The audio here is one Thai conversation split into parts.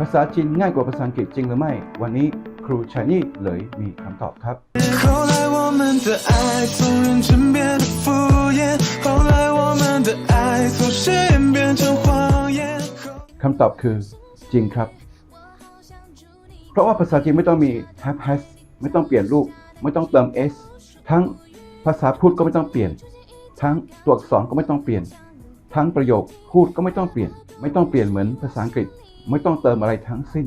ภาษาจีนง่ายกว่าภาษาอังกฤษจริงหรือไม่ วันนี้ครูชายนี่เลยมีคำตอบครับคำตอบคือจริงครับ เพราะว่าภาษาจีนไม่ต้องมี have has ไม่ต้องเปลี่ยนรูป ไม่ต้องเติม s ทั้งภาษาพูดก็ไม่ต้องเปลี่ยน ทั้งตัวอักษรก็ไม่ต้องเปลี่ยน ทั้งประโยคพูดก็ไม่ต้องเปลี่ยน ไม่ต้องเปลี่ยนเหมือนภาษาอังกฤษ ไม่ต้องเติมอะไรทั้งสิ้น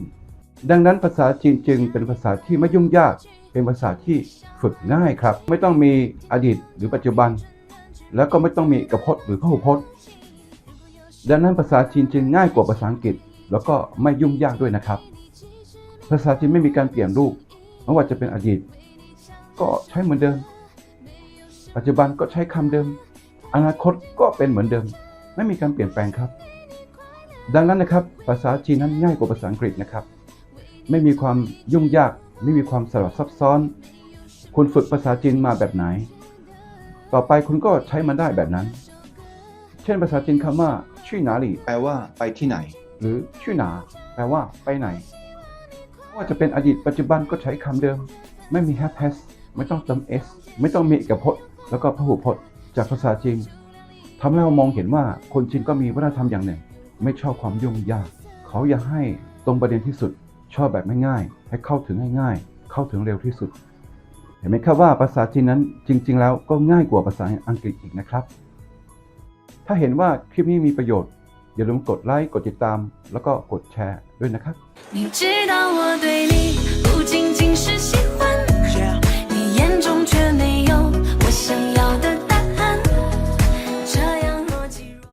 ดังนั้นภาษาจีนจึงเป็นภาษาที่ไม่ยุ่งยาก เป็นภาษาที่ฝึกง่ายครับ ไม่ต้องมีอดีตหรือปัจจุบัน แล้วก็ไม่ต้องมีเอกพจน์หรือพหูพจน์ ดังนั้นภาษาจีนจึงง่ายกว่าภาษาอังกฤษ แล้วก็ไม่ยุ่งยากด้วยนะครับ ภาษาจีนไม่มีการเปลี่ยนรูปไม่ว่าจะเป็นอดีต ก็ใช้เหมือนเดิม ปัจจุบันก็ใช้คำเดิม อนาคตก็เป็นเหมือนเดิม ไม่มีการเปลี่ยนแปลงครับ ดังนั้นนะครับ ภาษาจีนนั้นง่ายกว่าภาษาอังกฤษนะครับ ไม่มีความยุ่งยาก ไม่มีความสลับซับซ้อน คุณฝึกภาษาจีนมาแบบไหน ต่อไปคุณก็ใช้มันได้แบบนั้น เช่นภาษาจีนคำว่าชื่อหนาหลี่แปลว่าไปที่ไหน หรือชื่อหนา แปลว่าไปไหนไม่ว่าจะเป็นอดีตปัจจุบันก็ใช้คำเดิม ไม่มี have has ไม่ต้องเติม s ไม่ต้องมีเอกพจน์ แล้วก็พหูพจน์ จากภาษาจีน ทำให้เรามองเห็นว่าคนจีนก็มีวัฒนธรรมอย่างหนึ่ง ไม่ชอบความยุ่งยาก เขาอยากให้ตรงประเด็นที่สุด ชอบแบบง่ายๆให้เข้าถึงง่ายๆ เข้าถึงเร็วที่สุด เห็นไหมครับว่าภาษาจีนนั้นจริง ๆ แล้วก็ง่ายกว่าภาษาอังกฤษอีกนะครับ ถ้าเห็นว่าคลิปนี้มีประโยชน์ อย่าลืมกดไลค์กดติดตาม แล้วก็กดแชร์ด้วยนะครับ